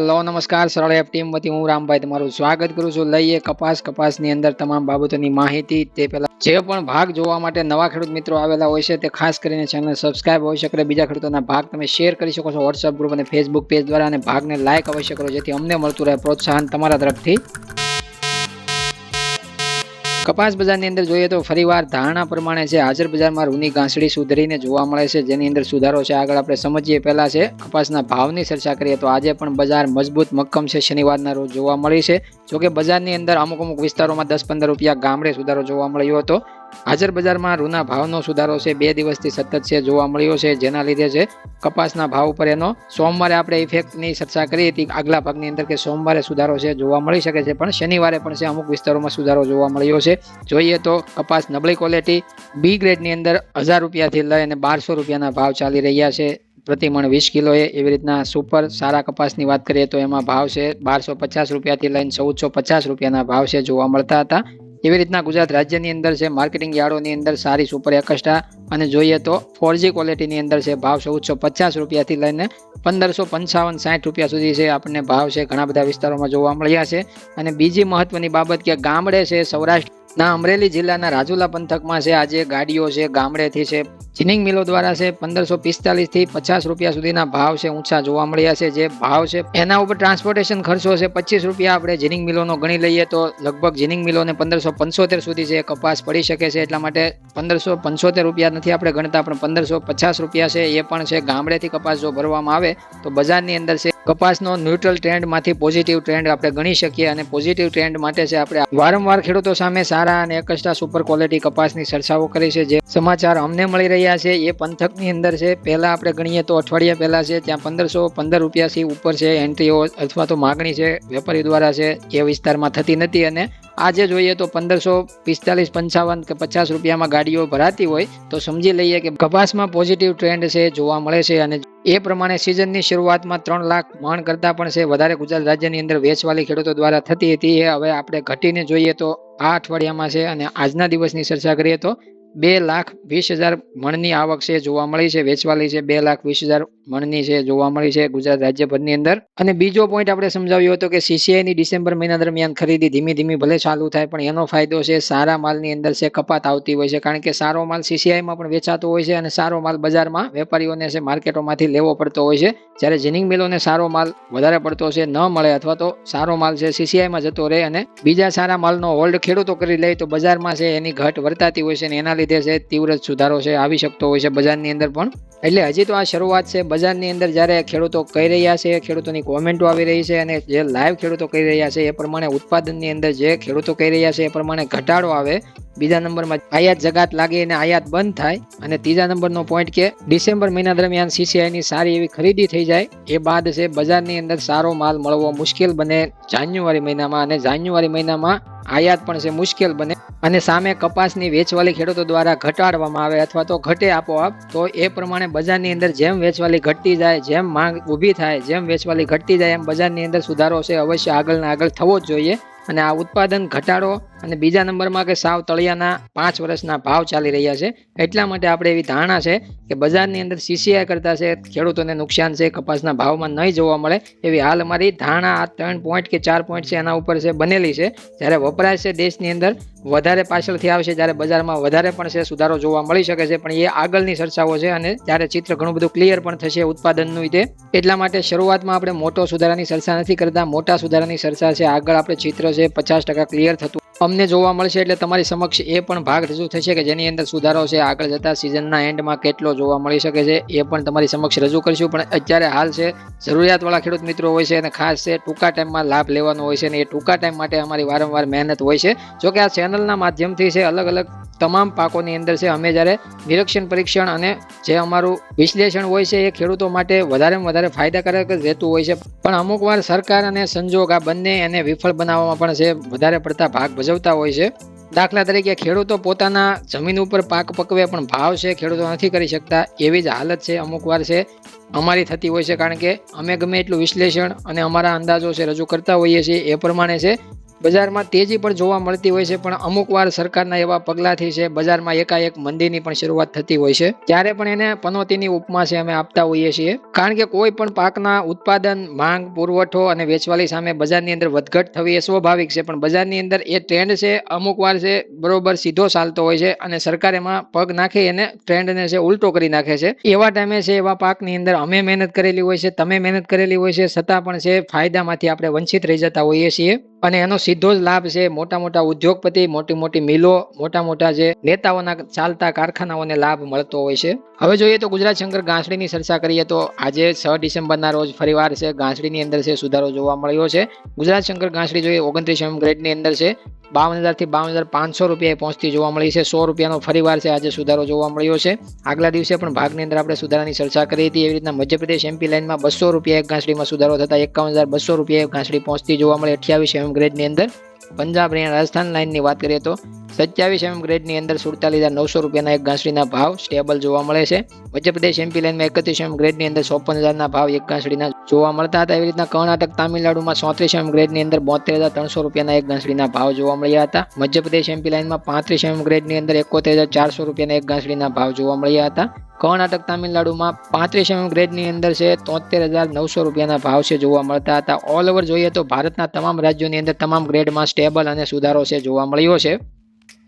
Hello, નમસ્કાર, સરળ F team વતી હું રામભાઈ તમારું સ્વાગત કરું છું. લઈએ કપાસ, કપાસની અંદર તમામ બાબતોની માહિતી. તે પહેલા જે પણ ભાગ જોવા માટે નવા ખેડૂત મિત્રો આવેલા હોય છે, તે ખાસ કરીને ચેનલ સબસ્ક્રાઇબ હોઈ શકે બીજા ખેડૂતોના ભાગ તમે શેર કરી શકો છો વોટ્સઅપ ગ્રુપ અને ફેસબુક પેજ દ્વારા, અને ભાગને લાઇક અવશ્ય કરો, જેથી અમને મળતું રહે પ્રોત્સાહન તમારા તરફથી. કપાસ બજારની અંદર જોઈએ તો ફરીવાર ધારણા પ્રમાણે છે. હાજર બજારમાં રૂની ઘાસડી સુધરીને જોવા મળે છે. જેની અંદર સુધારો છે. આગળ આપણે સમજીએ પહેલા છે. કપાસના ભાવની ચર્ચા કરીએ તો આજે પણ બજાર મજબૂત મક્કમ છે. શનિવારના રોજ જોવા મળી છે. જોકે બજારની અંદર અમુક અમુક વિસ્તારોમાં દસ પંદર રૂપિયા ગામડે સુધારો જોવા મળ્યો હતો. હાજર બજારમાં રૂના ભાવનો સુધારો છે. બે દિવસથી સતત છે જોવા મળ્યો છે, જેના લીધે છે કપાસના ભાવ ઉપર એનો સોમવારે આપણે ઇફેક્ટની ચર્ચા કરી હતી. આગલા ભાગની અંદર કે સોમવારે સુધારો છે જોવા મળી શકે છે, પણ શનિવારે પણ છે અમુક વિસ્તારોમાં સુધારો જોવા મળ્યો છે. જોઈએ તો કપાસ નબળી ક્વોલિટી બી ગ્રેડની અંદર હજાર રૂપિયાથી લઈ અને બારસો રૂપિયાના ભાવ ચાલી રહ્યા છે. પ્રતિમણ વીસ કિલોએ એવી રીતના સુપર સારા કપાસની વાત કરીએ તો એમાં ભાવ છે બારસો પચાસ રૂપિયાથી લઈને ચૌદસો પચાસ રૂપિયાના ભાવ છે જોવા મળતા હતા. એવી રીતના ગુજરાત રાજ્યની અંદર છે, માર્કેટિંગ યાર્ડોની અંદર સારી સુપર એકસ્ટ્રા અને જોઈએ તો ફોરજી ક્વોલિટીની અંદર છે, ભાવ ચૌદસો પચાસ રૂપિયાથી લઈને પંદરસો પંચાવન, સાઠ રૂપિયા સુધી છે, આપણને ભાવ છે, ઘણા બધા વિસ્તારોમાં જોવા મળ્યા છે. અને બીજી મહત્વની બાબત કે ગામડે છે, સૌરાષ્ટ્રના અમરેલી જિલ્લાના રાજુલા પંથકમાં છે, આજે ગાડીઓ છે, ગામડેથી છે, જીનિંગ મિલો દ્વારા છે, પંદરસો પિસ્તાલીસથી પચાસ રૂપિયા સુધીના ભાવ છે, ઊંચા જોવા મળ્યા છે, જે ભાવ છે, એના ઉપર ટ્રાન્સપોર્ટેશન ખર્ચો છે, પચીસ રૂપિયા આપણે જીનિંગ મિલોનો ગણી લઈએ તો લગભગ જીનિંગ મિલોને પંદરસો પંચોતેર સુધી છે કપાસ પડી શકે છે એટલા માટે પંદરસો પંચોતેર રૂપિયા નથી આપણે ગણતા, પણ પંદરસો પચાસ રૂપિયા છે, એ પણ છે. ગામડેથી કપાસ જો ભરવામાં આવે, તો બજારની અંદર છે, કપાસનો ન્યુટ્રલ ટ્રેન્ડમાંથી પોઝિટિવ ટ્રેન્ડ આપણે ગણી શકીએ અને પોઝિટિવ ટ્રેન્ડ માટે છે આપણે વારંવાર ખેડૂતો સામે સારા અને એકસ્ટ્રા સુપર ક્વોલિટી કપાસની ચર્ચાઓ કરી છે. જે સમાચાર અમને મળી રહ્યા છે, એ પંથકની અંદર છે. પહેલા આપણે ગણીએ તો અઠવાડિયા પહેલા છે, ત્યાં પંદરસો પંદર રૂપિયાથી ઉપર છે, એન્ટ્રીઓ અથવા તો માગણી છે, વેપારી દ્વારા છે, એ વિસ્તારમાં થતી નથી અને આજે જોઈએ તો પંદરસો પિસ્તાલીસ પંચાવન કે પચાસ રૂપિયામાં ગાડીઓ ભરાતી હોય તો સમજી લઈએ કે કપાસમાં પોઝિટિવ ટ્રેન્ડ છે, જોવા મળે છે અને એ પ્રમાણે સિઝનની શરૂઆતમાં ત્રણ લાખ મણ કરતાં પણ છે. વધારે ગુજરાત રાજ્યની અંદર વેચવાલી ખેડૂતો દ્વારા થતી હતી. એ હવે આપણે ઘટીને જોઈએ તો આ અઠવાડિયામાં છે અને આજના દિવસની ચર્ચા કરીએ તો બે લાખ વીસ હજાર મણની આવક છે, જોવા મળી છે, વેચવાલી છે, બે લાખ વીસ હજાર મણની છે, જોવા મળી છે ગુજરાત રાજ્યભરની અંદર. અને બીજો પોઈન્ટ આપણે સમજાવ્યો હતો કે સીસીઆઈની ડિસેમ્બર મહિના દરમિયાન ખરીદી ધીમી ધીમી ભલે ચાલુ થાય, પણ એનો ફાયદો છે, સારા માલની અંદર છે, કપાત આવતી હોય છે, કારણ કે સારો માલ સીસીઆઈમાં પણ વેચાતો હોય છે અને સારો માલ બજારમાં વેપારીઓને છે, માર્કેટોમાંથી લેવો પડતો હોય છે. જ્યારે જીનિંગ મિલોને સારો માલ વધારે પડતો છે, ન મળે અથવા તો સારો માલ છે સીસીઆઈમાં જતો રહે અને બીજા સારા માલનો હોલ્ડ ખેડૂતો કરી લે, તો બજારમાં છે, એની ઘટ વર્તાતી હોય છે અને એના લીધે છે, તીવ્ર સુધારો છે, આવી શકતો હોય છે બજારની અંદર પણ. એટલે હજી તો આ શરૂઆત છે, બજારની અંદર જ્યારે ખેડૂતો કહી રહ્યા છે, ખેડૂતોની કોમેન્ટો આવી રહી છે અને જે લાઈવ ખેડૂતો કહી રહ્યા છે એ પ્રમાણે ઉત્પાદનની અંદર જે ખેડૂતો કહી રહ્યા છે એ પ્રમાણે ઘટાડો આવે બીજા નંબરમાં આયાત જગાત લાગે અને આયાત બંધ થાય. અને ત્રીજા નંબરનો પોઈન્ટ કે ડિસેમ્બર મહિના દરમિયાન સીસીઆઈની સારી એવી ખરીદી થઈ જાય. એ બાદ છે બજારની અંદર સારો માલ મળવો મુશ્કેલ બને જાન્યુઆરી મહિનામાં અને જાન્યુઆરી મહિનામાં આયાત પણ છે મુશ્કેલ બને. અને સામે કપાસની વેચવાલી ખેડૂતો દ્વારા ઘટાડવામાં આવે અથવા તો ઘટે આપોઆપ, તો એ પ્રમાણે બજારની અંદર જેમ વેચવાલી ઘટતી જાય, જેમ માંગ ઊભી થાય, જેમ વેચવાલી ઘટતી જાય, એમ બજારની અંદર સુધારો છે અવશ્ય આગળ ને આગળ થવો જ જોઈએ. અને આ ઉત્પાદન ઘટાડો અને બીજા નંબરમાં કે સાવ તળિયાના પાંચ વર્ષના ભાવ ચાલી રહ્યા છે. એટલા માટે આપણે એવી ધારણા છે કે બજારની અંદર સીસીઆઈ કરતા છે, ખેડૂતોને નુકસાન છે, કપાસના ભાવમાં નહીં જોવા મળે એવી હાલ અમારી ધારણા આ ત્રણ પોઈન્ટ કે ચાર પોઈન્ટ છે એના ઉપર છે બનેલી છે. જ્યારે વપરાશ છે દેશની અંદર, વધારે પાછળથી આવશે જ્યારે બજારમાં વધારે પણ છે સુધારો જોવા મળી શકે છે. પણ એ આગળની ચર્ચાઓ છે અને ત્યારે ચિત્ર ઘણું બધું ક્લિયર પણ થશે ઉત્પાદનનું રીતે, એટલા માટે શરૂઆતમાં આપણે મોટો સુધારાની ચર્ચા નથી કરતા. મોટા સુધારાની ચર્ચા છે. આગળ આપણે ચિત્ર છે પચાસ ટકા ક્લિયર થતું અમને જોવા મળશે એટલે તમારી સમક્ષ એ પણ ભાગ રજૂ થશે કે જેની અંદર સુધારો છે, આગળ જતા સિઝનના એન્ડમાં કેટલો જોવા મળી શકે છે, એ પણ તમારી સમક્ષ રજૂ કરીશું. પણ અત્યારે હાલ છે, જરૂરિયાતવાળા ખેડૂત મિત્રો હોય છે અને ખાસ છે, ટૂંકા ટાઈમમાં લાભ લેવાનો હોય છે અને એ ટૂંકા ટાઈમ માટે અમારી વારંવાર મહેનત હોય છે. જો કે આ ચેનલના માધ્યમથી છે, અલગ અલગ તમામ પાકોની અંદર છે, અમે જ્યારે નિરીક્ષણ, પરીક્ષણ અને જે અમારું વિશ્લેષણ હોય છે, એ ખેડૂતો માટે વધારેમાં વધારે ફાયદાકારક રહેતું હોય છે. પણ અમુક વાર સરકાર અને સંજોગ આ બંને એને વિફળ બનાવવામાં પણ છે, વધારે પડતા ભાગ ભજવતા હોય છે. દાખલા તરીકે ખેડૂતો પોતાના જમીન ઉપર પાક પકવે પણ ભાવ છે, ખેડૂતો નથી કરી શકતા. એવી જ હાલત છે, અમુક વાર છે, અમારી થતી હોય છે. કારણ કે અમે ગમે એટલું વિશ્લેષણ અને અમારા અંદાજો છે, રજૂ કરતા હોઈએ છીએ. એ પ્રમાણે છે બજારમાં તેજી પણ જોવા મળતી હોય છે, પણ અમુક વાર સરકારના એવા પગલાંથી છે, બજારમાં એકાએક મંદીની પણ શરૂઆત થતી હોય છે. ત્યારે પણ એને પનોતીની ઉપમા છે, અમે આપતા હોઈએ છીએ. કારણ કે કોઈ પણ પાકના ઉત્પાદન, માંગ, પુરવઠો અને વેચવાલી સામે બજારની અંદર વધઘટ થવી એ સ્વાભાવિક છે, પણ બજારની અંદર એ ટ્રેન્ડ છે, અમુક વાર છે, બરોબર સીધો ચાલતો હોય છે અને સરકાર એમાં પગ નાખી એને ટ્રેન્ડને છે, ઉલટો કરી નાખે છે. એવા ટાઈમે છે, એવા પાકની અંદર અમે મહેનત કરેલી હોય છે, તમે મહેનત કરેલી હોય છે, છતાં પણ છે, ફાયદામાંથી આપણે વંચિત રહી જતા હોઈએ છીએ અને એનો સીધો જ લાભ છે. મોટા મોટા ઉદ્યોગપતિ, મોટી મોટી મિલો, મોટા મોટા જે નેતાઓના ચાલતા કારખાનાઓને લાભ મળતો હોય છે. હવે જોઈએ તો ગુજરાત શંકર ગાંસડીની ચર્ચા કરીએ તો આજે છ ડિસેમ્બરના રોજ ફરીવાર છે. ગાંસડીની અંદર છે સુધારો જોવા મળ્યો છે. ગુજરાત શંકર ગાંસડી જોઈએ ઓગણત્રીસ એમ ગ્રેડની અંદર છે. બાવન હજારથી બાવન હજાર પાંચસો રૂપિયાએ પહોંચતી જોવા મળી છે. સો રૂપિયાનો ફરીવાર છે આજે સુધારો જોવા મળ્યો છે. આગલા દિવસે પણ ભાગની અંદર આપણે સુધારાની ચર્ચા કરી હતી. એવી રીતના મધ્યપ્રદેશ એમપી લાઇનમાં બસો રૂપિયા એક ઘાસડીમાં સુધારો થતા એકાવન હજાર બસો રૂપિયા એક ઘાસડી પહોંચતી જોવા મળે. અઠ્યાવીસ એમ ગ્રેડની અંદર. પંજાબ હરિયાણા રાજસ્થાન લાઇનની વાત કરીએ તો સત્યાવીસ એમ ગ્રેડની અંદર સુડતાલીસ હજાર નવસો રૂપિયાના એક ઘાસડીના ભાવ સ્ટેબલ જોવા મળે છે. મધ્યપ્રદેશ એમપી લાઇનમાં એકત્રીસ એમ ગ્રેડની અંદર ચોપન હજારના ભાવ એક ઘાસડીના જોવા મળતા હતા. એવી રીતના કર્ણાટક, તામિલનાડુમાં ચોત્રીસ એમ ગ્રેડની અંદર બોતેર હજાર ત્રણસો રૂપિયાના એક ઘાસડીના ભાવ જોવા મળ્યા હતા. મધ્યપ્રદેશ એમપી લાઇનમાં પાંત્રીસ એમ ગ્રેડની અંદર એકોતેર હજાર ચારસો રૂપિયાના એક ઘાસડીના ભાવ જોવા મળ્યા હતા. કર્ણાટક તામિલનાડુમાં પાંત્રીસ એમ ગ્રેડની અંદર છે, તોતેર હજાર નવસો રૂપિયાના ભાવ છે જોવા મળતા હતા. ઓલ ઓવર જોઈએ તો ભારતના તમામ રાજ્યોની અંદર તમામ ગ્રેડમાં સ્ટેબલ અને સુધારો છે જોવા મળ્યો છે.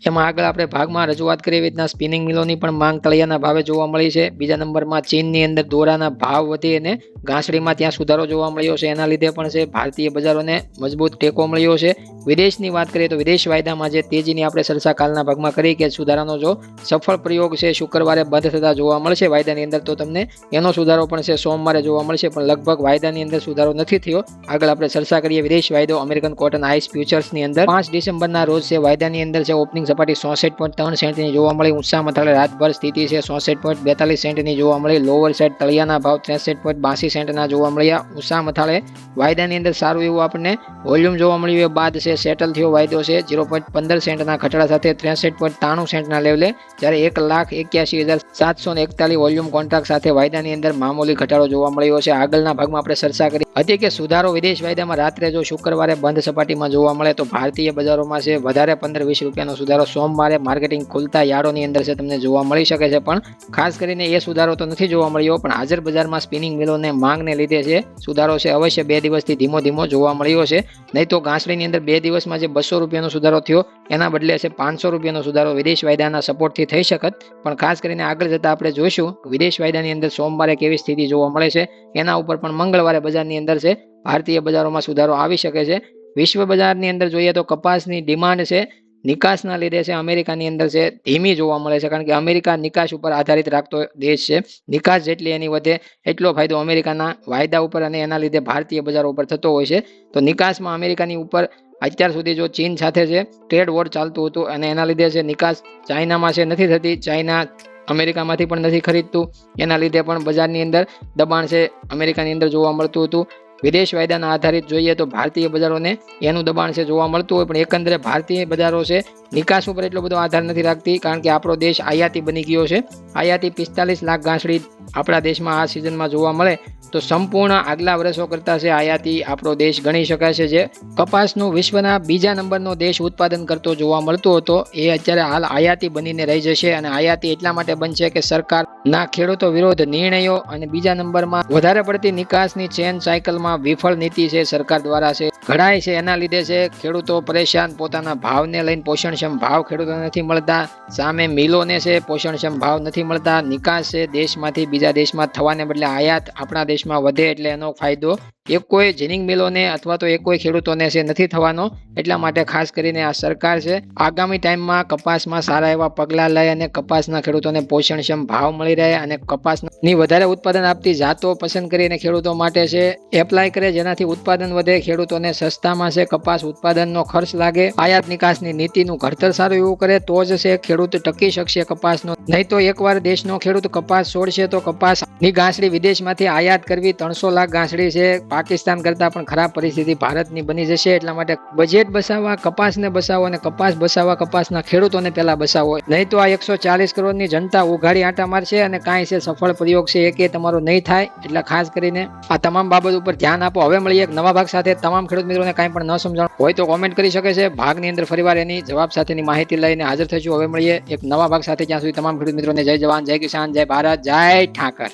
એમાં આગળ આપણે ભાગમાં રજૂઆત કરી એવી રીતના સ્પિનિંગ મિલોની પણ માંગ તળિયાના ભાવે જોવા મળી છે. બીજા નંબરમાં ચીનની અંદર દોરાના ભાવ વધી અને ઘાસડીમાં ત્યાં સુધારો જોવા મળ્યો છે. એના લીધે પણ છે, ભારતીય બજારોને મજબૂત ટેકો મળ્યો છે. વિદેશની વાત કરીએ તો વિદેશ વાયદામાં જે તેજીની આપણે ચર્ચા કાલના ભાગમાં કરી કે સુધારાનો જો સફળ પ્રયોગ છે, શુક્રવારે બંધ થતા જોવા મળશે. વાયદાની અંદર તો તમને એનો સુધારો પણ છે, સોમવારે જોવા મળશે, પણ લગભગ વાયદાની અંદર સુધારો નથી થયો. આગળ આપણે ચર્ચા કરીએ વિદેશ વાયદો, અમેરિકન કોટન આઈસ ફ્યુચર્સની અંદર. પાંચ ડિસેમ્બરના રોજ છે, વાયદાની અંદર છે, ઓપનિંગ સપાટી સોસઠ પોઈન્ટ ત્રણ સેન્ટની જોવા મળી. ઊંચા મથાળે રાતભર સ્થિતિ છે, સોસઠ પોઈન્ટ બેતાલીસ સેન્ટની જોવા મળી. લોવર સેટ તળિયાના ભાવ ત્રેસઠ પોઈન્ટ બાસી સેન્ટના જોવા મળ્યા. ઉષા મથાળે વાયદાની અંદર સારું એવું આપણને વોલ્યુમ જોવા મળ્યું. એ બાદ છે સેટલ થયો વાયદો છે ઝીરો પોઈન્ટ પંદર સેન્ટના ઘટાડા સાથે ત્રેસઠ પોઈન્ટ ત્રાણું સેન્ટના લેવલે જ્યારે એક લાખ એક્યાસી હજાર સાતસો ને એકતાલીસ વોલ્યુમ કોન્ટ્રાક્ટ સાથે વાયદાની અંદર મામૂલી ઘટાડો જોવા મળ્યો છે. આગળના ભાગમાં આપણે ચર્ચા કરી. હતી કે સુધારો વિદેશ વાયદામાં રાત્રે જો શુક્રવારે બંધ સપાટીમાં જોવા મળે તો ભારતીય બજારોમાં છે, વધારે પંદર વીસ રૂપિયાનો સુધારો. સોમવારે માર્કેટિંગ ખુલતા યાર્ડોની અંદર છે, તમને જોવા મળી શકે છે. પણ ખાસ કરીને એ સુધારો તો નથી જોવા મળ્યો. પણ હાજર બજારમાં સ્પિનિંગ મિલોને માંગને લીધે છે સુધારો છે અવશ્ય બે દિવસથી ધીમો ધીમો જોવા મળ્યો છે. નહીં તો ઘાસડીની અંદર બે દિવસમાં જે બસો રૂપિયાનો સુધારો થયો, એના બદલે છે પાંચસો રૂપિયાનો સુધારો વિદેશ વાયદાના સપોર્ટથી થઈ શકત. પણ ખાસ કરીને આગળ જતાં આપણે જોઈશું વિદેશ વાયદાની અંદર સોમવારે કેવી સ્થિતિ જોવા મળે છે. એના ઉપર પણ મંગળવારે બજારની અંદર છે ભારતીય બજારોમાં સુધારો આવી શકે છે. વિશ્વ બજારની અંદર જોઈએ તો કપાસની ડિમાન્ડ છે નિકાસના લીધે છે, અમેરિકાની અંદર છે, ધીમી જોવા મળે છે, કારણ કે અમેરિકા નિકાસ ઉપર આધારિત રાખતો દેશ છે. નિકાસ જેટલી એની વધે, એટલો ફાયદો અમેરિકાના વાયદા ઉપર અને એના લીધે ભારતીય બજારો ઉપર થતો હોય છે. તો નિકાસમાં અમેરિકાની ઉપર અત્યાર સુધી જો ચીન સાથે છે ટ્રેડ વોર ચાલતું હતું અને એના લીધે છે નિકાસ ચાઇનામાં છે, નથી થતી. ચાઇના અમેરિકામાંથી પણ નથી ખરીદતું. એના લીધે પણ બજારની અંદર દબાણ છે, અમેરિકાની અંદર જોવા મળતું હતું. વિદેશ વાયદાના આધારિત જોઈએ તો ભારતીય બજારોને એનું દબાણ છે જોવા મળતું હોય, પણ એકંદરે ભારતીય બજારો છે નિકાસ ઉપર એટલો બધો આધાર નથી રાખતી, કારણ કે આપણો દેશ આયાતી બની ગયો છે. આયાતી પિસ્તાલીસ લાખ ઘાસડી આપણા દેશમાં આ સિઝનમાં જોવા મળે તો સંપૂર્ણ આગલા વર્ષો કરતાં છે આયાતી આપણો દેશ ગણી શકાય છે. જે કપાસનું વિશ્વના બીજા નંબરનો દેશ ઉત્પાદન કરતો જોવા મળતો હતો, એ અત્યારે હાલ આયાતી બનીને રહી જશે અને આયાતી એટલા માટે બનશે કે સરકારના ખેડૂતો વિરોધ નિર્ણયો અને બીજા નંબરમાં વધારે પડતી નિકાસની ચેન સાયકલમાં વિફળ નીતિ છે સરકાર દ્વારા છે. ઘડાય છે એના લીધે છે ખેડૂતો પરેશાન, પોતાના ભાવને લઈને પોષણક્ષમ ભાવ ખેડૂતોને નથી મળતા, સામે મિલોને છે પોષણક્ષમ ભાવ નથી મળતા, નિકાસ છે દેશમાંથી બીજા દેશમાં થવાને બદલે આયાત આપણા દેશમાં વધે એટલે એનો ફાયદો એક કોઈ જીનિંગ મિલોને અથવા તો એક કોઈ ખેડૂતોને છે, નથી થવાનો. એટલા માટે ખાસ કરીને આ સરકાર છે, આગામી ટાઈમમાં કપાસમાં સારા એવા પગલાં લઈ અને કપાસના ખેડૂતોને પોષણક્ષમ ભાવ મળી રહે અને કપાસની વધારે ઉત્પાદન આપતી જાતો પસંદ કરીને ખેડૂતો માટે છે એપ્લાય કરે જેનાથી ઉત્પાદન વધે, ખેડૂતોને સસ્તામાં છે, કપાસ ઉત્પાદનનો ખર્ચ લાગે, આયાત નિકાસની નીતિનું ઘડતર સારું એવું કરે, તો જ છે, ખેડૂત ટકી શકશે કપાસનો. નહીં તો એકવાર દેશનો ખેડૂત કપાસ છોડશે તો કપાસની ઘાસડી વિદેશમાંથી આયાત કરવી ત્રણસો લાખ ઘાસડી છે પાકિસ્તાન કરતાં પણ ખરાબ પરિસ્થિતિ ભારતની બની જશે એટલા માટે બજેટ બસાવવા, કપાસને બસાવો અને કપાસ બસાવવા કપાસના ખેડૂતોને પહેલાં બસાવો. નહીં તો આ એકસો ચાલીસ કરોડની જનતા ઉઘાડી આંટા મારશે અને કાંઈ છે સફળ પ્રયોગ છે એ કે તમારો નહીં થાય એટલે ખાસ કરીને આ તમામ બાબત ઉપર ધ્યાન આપો. હવે મળીએ એક નવા ભાગ સાથે. તમામ ખેડૂત મિત્રોને કાંઈ પણ ન સમજણ હોય તો કોમેન્ટ કરી શકે છે. ભાગની અંદર ફરીવાર એની જવાબ સાથેની માહિતી લઈને હાજર થશું હવે મળીએ એક નવા ભાગ સાથે. ત્યાં સુધી તમામ ખેડૂત મિત્રોને જય જવાન, જય કિસાન, જય ભારત, જય ઠાકર.